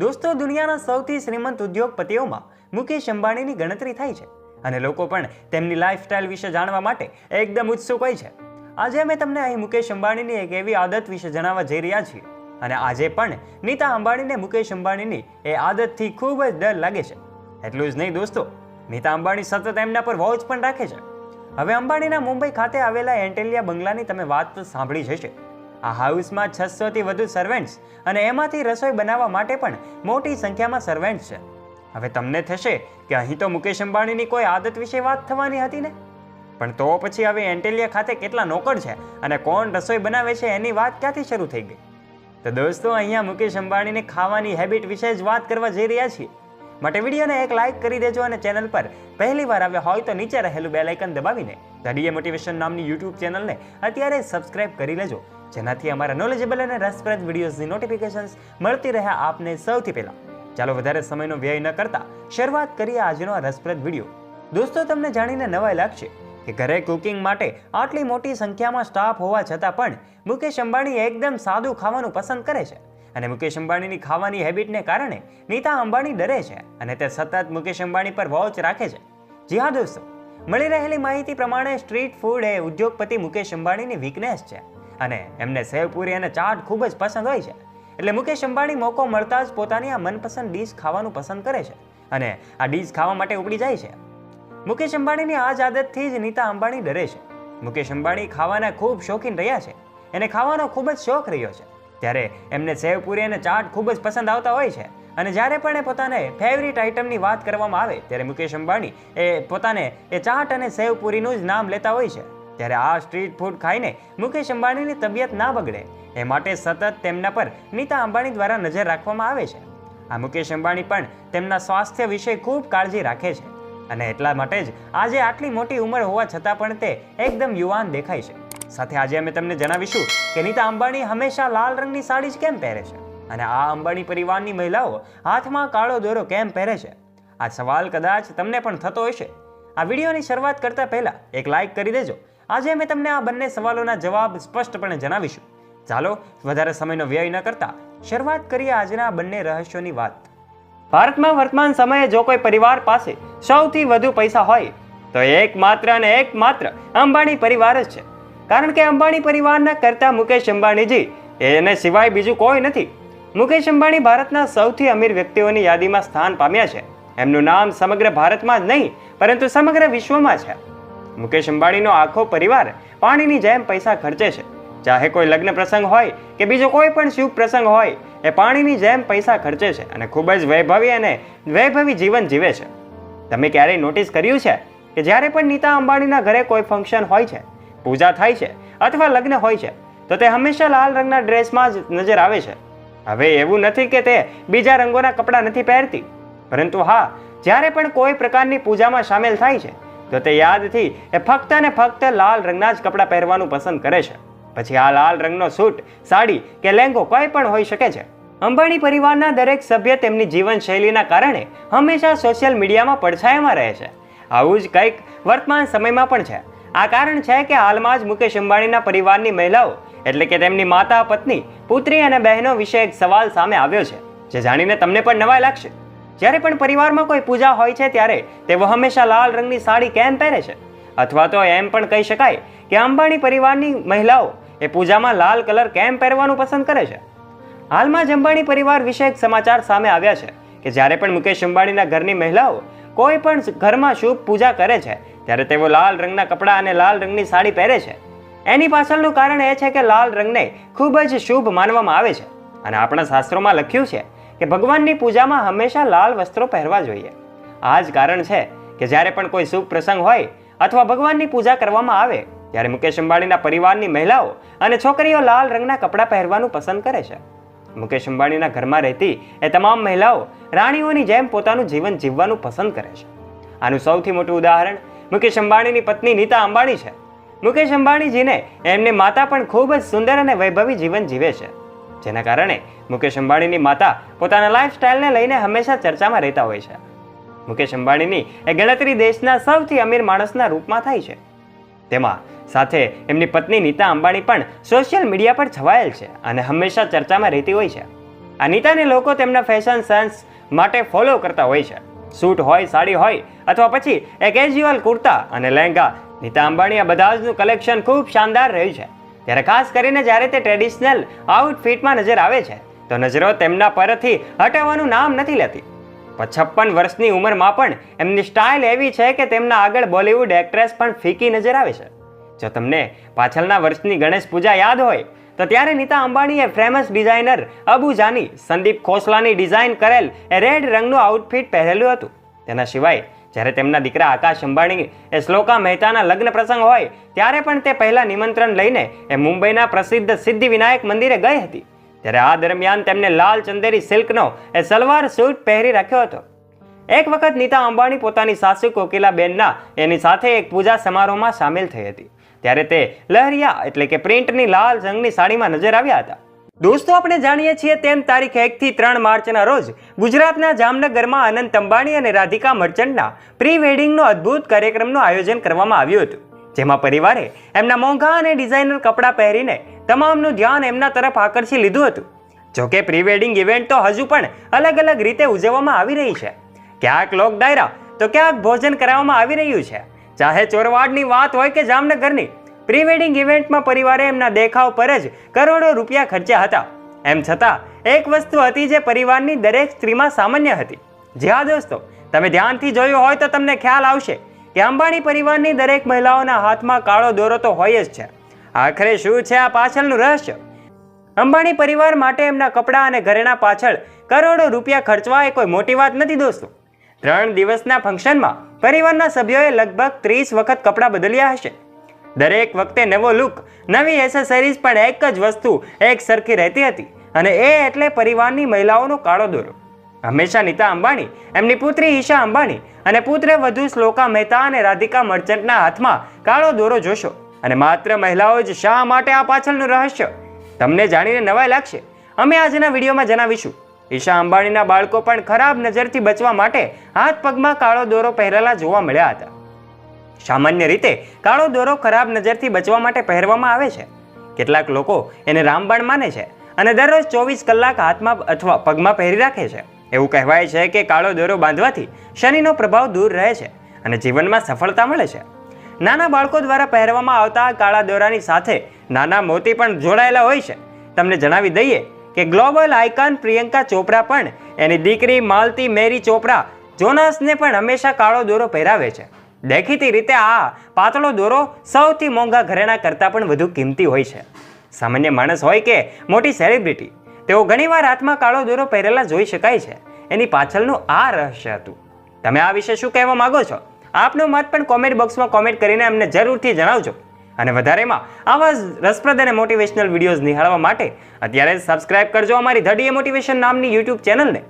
દોસ્તો, દુનિયાના સૌથી શ્રીમંત ઉદ્યોગપતિઓમાં મુકેશ અંબાણીની ગણતરી થાય છે અને લોકો પણ તેમની લાઈફસ્ટાઈલ વિશે જાણવા માટે એકદમ ઉત્સુક હોય છે. આજે અમે તમને અહીં મુકેશ અંબાણીની એક એવી આદત વિશે જણાવવા જઈ રહ્યા છીએ અને આજે પણ નીતા અંબાણીને મુકેશ અંબાણીની એ આદતથી ખૂબ જ ડર લાગે છે. એટલું જ નહીં દોસ્તો, નીતા અંબાણી સતત એમના પર વોચ પણ રાખે છે. હવે અંબાણીના મુંબઈ ખાતે આવેલા એન્ટેલિયા બંગલાની તમે વાત સાંભળી જ હશે. આ હાઉસમાં છસોથી વધુ સર્વેન્ટ્સ અને એમાંથી રસોઈ બનાવવા માટે પણ મોટી સંખ્યામાં સર્વેન્ટ્સ છે. હવે તમને થશે કે અહીં તો મુકેશ અંબાણીની કોઈ આદત વિશે વાત થવાની હતી ને? પણ તો પછી હવે એન્ટેલિયા ખાતે કેટલા નોકર છે અને કોણ રસોઈ બનાવે છે એની વાત ક્યાંથી શરૂ થઈ ગઈ? તો દોસ્તો, અહીંયા મુકેશ અંબાણીની ખાવાની હેબિટ વિશે જ વાત કરવા જઈ રહ્યા છીએ. માટે વિડીયોને એક લાઇક કરી દેજો અને ચેનલ પર પહેલી વાર આવ્યા હોય તો નીચે રહેલું બેલાઇકન દબાવીને ધડીએ મોટિવેશન નામની યુટ્યુબ ચેનલને અત્યારે સબસ્ક્રાઇબ કરી લેજો. જેનાથી અમારા નોલેજેબલ અને રસપ્રદ વિડીયોઝની નોટિફિકેશન્સ મળતી રહે આપને સૌથી પહેલાં. ચાલો વધારે સમયનો વ્યય ન કરતા શરૂઆત કરીએ આજનો આ રસપ્રદ વીડિયો દોસ્તો, તમને જાણીને નવાઈ લાગશે કે ઘરે કુકિંગ માટે આટલી મોટી સંખ્યામાં સ્ટાફ હોવા છતાં પણ મુકેશ અંબાણી એકદમ સાદું ખાવાનું પસંદ કરે છે. અને મુકેશ અંબાણીની ખાવાની હેબિટને કારણે નીતા અંબાણી ડરે છે અને તે સતત મુકેશ અંબાણી પર વોચ રાખે છે. જી હા દોસ્તો, મળી રહેલી માહિતી પ્રમાણે સ્ટ્રીટ ફૂડ એ ઉદ્યોગપતિ મુકેશ અંબાણીની વીકનેસ છે. અને એમને સેવપુરી અને ચાટ ખૂબ જ પસંદ હોય છે. એટલે મુકેશ અંબાણી મોકો મળતા જ પોતાની આ મનપસંદ ડીશ ખાવાનું પસંદ કરે છે અને આ ડીશ ખાવા માટે ઉપડી જાય છે. મુકેશ અંબાણીની આ જ આદતથી જ નીતા અંબાણી ડરે છે. મુકેશ અંબાણી ખાવાના ખૂબ શોખીન રહ્યા છે. એને ખાવાનો ખૂબ જ શોખ રહ્યો છે. ત્યારે એમને સેવપુરી અને ચાટ ખૂબ જ પસંદ આવતા હોય છે. અને જ્યારે પણ એ પોતાને ફેવરિટ આઇટમની વાત કરવામાં આવે, ત્યારે મુકેશ અંબાણી એ પોતાને એ ચાટ અને સેવપુરીનું જ નામ લેતા હોય છે. ત્યારે આ સ્ટ્રીટ ફૂડ ખાઈને મુકેશ અંબાણીની તબિયત ના બગડે. એ માટે સતત તેમના પર નીતા અંબાણી દ્વારા નજર રાખવામાં આવે છે. આ મુકેશ અંબાણી પણ તેમના સ્વાસ્થ્ય વિશે ખૂબ કાળજી રાખે છે અને એટલા માટે જ આજે આટલી મોટી ઉંમર હોવા છતાં પણ તે એકદમ યુવાન દેખાય છે. સાથે આજે અમે તમને જણાવીશું કે નીતા અંબાણી હંમેશા લાલ રંગની સાડી જ કેમ પહેરે છે અને આ અંબાણી પરિવારની મહિલાઓ હાથમાં કાળો દોરો કેમ પહેરે છે? આ સવાલ કદાચ તમને પણ થતો હશે. આ વિડીયોની શરૂઆત કરતા પહેલા એક લાઇક કરી દેજો આજે અમે તમને આ બંને સવાલોના જવાબ સ્પષ્ટપણે જણાવીશું. ચાલો, વધારે સમયનો વ્યય ન કરતા શરૂઆત કરીએ આજના બંને રહસ્યોની વાત. ભારતમાં વર્તમાન સમયે જો કોઈ પરિવાર પાસે સૌથી વધુ પૈસા હોય, તો એકમાત્ર અને એકમાત્ર અંબાણી પરિવાર જ છે. કારણ કે અંબાણી પરિવારના કરતા મુકેશ અંબાણીજી એને સિવાય બીજું કોઈ નથી. મુકેશ અંબાણી ભારતના સૌથી અમીર વ્યક્તિઓની યાદીમાં સ્થાન પામ્યા છે. એમનું નામ સમગ્ર ભારતમાં જ નહીં, પરંતુ સમગ્ર વિશ્વમાં છે. મુકેશ અંબાણીનો આખો પરિવાર પાણીની જેમ પૈસા ખર્ચે છે. ચાહે કોઈ લગ્ન પ્રસંગ હોય કે બીજો કોઈ પણ શુભ પ્રસંગ હોય, એ પાણીની જેમ પૈસા ખર્ચે છે અને ખૂબ જ વૈભવી અને વૈભવી જીવન જીવે છે. તમે ક્યારેય નોટિસ કર્યું છે કે જ્યારે પણ નીતા અંબાણીના ઘરે કોઈ ફંક્શન હોય છે, પૂજા થાય છે અથવા લગ્ન હોય છે, તો તે હંમેશા લાલ રંગના ડ્રેસમાં જ નજર આવે છે. હવે એવું નથી કે તે બીજા રંગોના કપડાં નથી પહેરતી. પરંતુ હા, જ્યારે પણ કોઈ પ્રકારની પૂજામાં સામેલ થાય છે તો તે યાદથી એ ફક્ત અને ફક્ત લાલ રંગના જ કપડાં પહેરવાનું પસંદ કરે છે. પછી આ લાલ રંગનો સૂટ, સાડી કે લેંગો કોઈ પણ હોઈ શકે છે. અંબાણી પરિવારના દરેક સભ્ય તેમની જીવનશૈલીના કારણે હંમેશા સોશિયલ મીડિયામાં પડછાયામાં રહે છે. આવું જ કંઈક વર્તમાન સમયમાં પણ છે. આ કારણ છે કે હાલમાં જ મુકેશ અંબાણીના પરિવારની મહિલાઓ, એટલે કે તેમની માતા, પત્ની, પુત્રી અને બહેનો વિશે એક સવાલ સામે આવ્યો છે, જે જાણીને તમને પણ નવાઈ લાગશે. જ્યારે પણ પરિવારમાં કોઈ પૂજા હોય છે ત્યારે તેઓ હંમેશા લાલ રંગની સાડી કેમ પહેરે છે? અથવા તો એમ પણ કહી શકાય કે અંબાણી પરિવારની મહિલાઓ એ પૂજામાં લાલ કલર કેમ પહેરવાનું પસંદ કરે છે? હાલમાં જ અંબાણી પરિવાર વિશે એક સમાચાર સામે આવ્યા છે કે જ્યારે પણ મુકેશ અંબાણીના ઘરની મહિલાઓ કોઈ પણ ઘરમાં શુભ પૂજા કરે છે, ત્યારે તેઓ લાલ રંગના કપડાં અને લાલ રંગની સાડી પહેરે છે. એની પાછળનું કારણ એ છે કે લાલ રંગને ખૂબ જ શુભ માનવામાં આવે છે. અને આપણા શાસ્ત્રોમાં લખ્યું છે કે ભગવાનની પૂજામાં હંમેશા લાલ વસ્ત્રો પહેરવા જોઈએ. આ જ કારણ છે કે જ્યારે પણ કોઈ શુભ પ્રસંગ હોય અથવા ભગવાનની પૂજા કરવામાં આવે, ત્યારે મુકેશ અંબાણીના પરિવારની મહિલાઓ અને છોકરીઓ લાલ રંગના કપડાં પહેરવાનું પસંદ કરે છે. મુકેશ અંબાણીના ઘરમાં રહેતી એ તમામ મહિલાઓ રાણીઓની જેમ પોતાનું જીવન જીવવાનું પસંદ કરે છે. આનું સૌથી મોટું ઉદાહરણ મુકેશ અંબાણીની પત્ની નીતા અંબાણી છે. મુકેશ અંબાણીજીને એમની માતા પણ ખૂબ જ સુંદર અને વૈભવી જીવન જીવે છે. જેના કારણે મુકેશ અંબાણીની માતા પોતાના લાઇફસ્ટાઇલને લઈને હંમેશા ચર્ચામાં રહેતા હોય છે. મુકેશ અંબાણીની એ ગણતરી દેશના સૌથી અમીર માણસના રૂપમાં થાય છે. તેમાં સાથે એમની પત્ની નીતા અંબાણી પણ સોશિયલ મીડિયા પર છવાયેલ છે અને હંમેશા ચર્ચામાં રહેતી હોય છે. આ નીતાને લોકો તેમના ફેશન સેન્સ માટે ફોલો કરતા હોય છે. સૂટ હોય, સાડી હોય અથવા પછી એ કેઝ્યુઅલ કુર્તા અને લહેંગા. નીતા અંબાણી આ બધા જનું કલેક્શન ખૂબ શાનદાર રહ્યું છે. ત્યારે ખાસ કરીને જ્યારે તે ટ્રેડિશનલ આઉટફિટમાં નજર આવે છે, તો નજરો તેમના પરથી હટાવવાનું નામ નથી લેતી. છપ્પન વર્ષની ઉંમરમાં પણ એમની સ્ટાઇલ એવી છે કે તેમના આગળ બોલિવૂડ એક્ટ્રેસ પણ ફીકી નજર આવે છે. જો તમને પાછળના વર્ષની ગણેશ પૂજા યાદ હોય, તો ત્યારે નીતા અંબાણીએ ફેમસ ડિઝાઇનર અબુ જાની, સંદીપ ખોસલાની ડિઝાઇન કરેલ એ રેડ રંગનું આઉટફિટ પહેરેલું હતું. તેના સિવાય જ્યારે તેમના દીકરા આકાશ અંબાણી એ શ્લોકા મહેતાના લગ્ન પ્રસંગ હોય, ત્યારે પણ તે પહેલાં નિમંત્રણ લઈને એ મુંબઈના પ્રસિદ્ધ સિદ્ધિ વિનાયક મંદિરે ગઈ હતી. ત્યારે આ દરમિયાન તેમને લાલ ચંદેરી સિલ્કનો એ સલવાર સૂટ પહેરી રાખ્યો હતો. એક વખત નીતા અંબાણી પોતાની સાસુ કોકિલાબેનના એની સાથે એક પૂજા સમારોહમાં સામેલ થઈ હતી. ત્યારે તે લહેરિયા એટલે કે પ્રિન્ટની લાલ રંગની સાડીમાં નજર આવ્યા હતા. દોસ્તો, આપણે જાણીએ છીએ તેમ તારીખ એકથી ત્રણ માર્ચના રોજ ગુજરાતના જામનગરમાં અનંત અંબાણી અને રાધિકા મર્ચન્ટના પ્રી વેડિંગનો અદ્ભુત કાર્યક્રમનું આયોજન કરવામાં આવ્યું હતું. જેમાં પરિવારે એમના મોંઘા અને ડિઝાઇનર કપડાં પહેરીને તમામનું ધ્યાન એમના તરફ આકર્ષી લીધું હતું. જોકે પ્રી વેડિંગ ઇવેન્ટ તો હજુ પણ અલગ અલગ રીતે ઉજવવામાં આવી રહી છે. ક્યાંક લોક ડાયરા, તો ક્યાંક ભોજન કરાવવામાં આવી રહ્યું છે. ચાહે ચોરવાડની વાત હોય કે જામનગરની પ્રી વેડિંગ ઇવેન્ટમાં પરિવારે એમના દેખાવ પર જ કરોડો રૂપિયા ખર્ચ્યા હતા. એમ છતાં, એક વસ્તુ હતી જે પરિવારની દરેક સ્ત્રીમાં સામાન્ય હતી. જી હા દોસ્તો, તમે ધ્યાનથી જોયું હોય તો તમને ખ્યાલ આવશે કે અંબાણી પરિવારની દરેક મહિલાઓના હાથમાં કાળો દોરો તો હોય જ છે. આખરે શું છે આ પાછળનું રહસ્ય? અંબાણી પરિવાર માટે એમના કપડાં અને ઘરેણા પાછળ કરોડો રૂપિયા ખર્ચવા એ કોઈ મોટી વાત નથી દોસ્તો. ત્રણ દિવસના ફંક્શનમાં પરિવારના સભ્યોએ લગભગ ત્રીસ વખત કપડાં બદલ્યા હશે. દરેક વખતે નવો લુક નવી એસેસરીઝ પણ એક જ વસ્તુ, એક સરખી રહેતી હતી. અને એ એટલે પરિવારની મહિલાઓનો કાળો દોરો. હંમેશા નીતા અંબાણી, એમની પુત્રી ઈશા અંબાણી અને પુત્ર વધુ શ્લોકા મહેતા અને રાધિકા મર્ચન્ટના હાથમાં કાળો દોરો જોશો. અને માત્ર મહિલાઓ જ શા માટે આ પાછળનું રહસ્ય? તમને જાણીને નવાઈ લાગશે. અમે આજના વિડીયોમાં જણાવીશું. ઈશા અંબાણીના બાળકો પણ ખરાબ નજરથી બચવા માટે હાથ પગમાં કાળો દોરો પહેરેલા જોવા મળ્યા હતા. સામાન્ય રીતે કાળો દોરો ખરાબ નજરથી બચવા માટે પહેરવામાં આવે છે. કેટલાક લોકો એને રામબાણ માને છે અને દરરોજ ચોવીસ કલાક હાથમાં અથવા પગમાં પહેરી રાખે છે. એવું કહેવાય છે કે કાળો દોરો બાંધવાથી શનિનો પ્રભાવ દૂર રહે છે અને જીવનમાં સફળતા મળે છે. નાના બાળકો દ્વારા પહેરવામાં આવતા કાળા દોરાની સાથે નાના મોતી પણ જોડાયેલા હોય છે. તમને જણાવી દઈએ કે ગ્લોબલ આઇકન પ્રિયંકા ચોપરા પણ એની દીકરી માલતી મેરી ચોપરા જોનાસને પણ હંમેશા કાળો દોરો પહેરાવે છે. દેખીતી રીતે આ પાતળો દોરો સૌથી મોંઘા ઘરેણા કરતાં પણ વધુ કિંમતી હોય છે. સામાન્ય માણસ હોય કે મોટી સેલિબ્રિટી તેઓ ઘણીવાર હાથમાં કાળો દોરો પહેરેલા જોઈ શકાય છે. એની પાછળનું આ રહસ્ય હતું. તમે આ વિશે શું કહેવા માંગો છો? આપનો મત પણ કોમેન્ટ બોક્સમાં કોમેન્ટ કરીને અમને જરૂરથી જણાવજો. અને વધારેમાં આવા રસપ્રદ અને મોટિવેશનલ વિડીયોઝ નિહાળવા માટે અત્યારે સબસ્ક્રાઇબ કરજો અમારી ધડીએ મોટિવેશન નામની યુટ્યુબ ચેનલને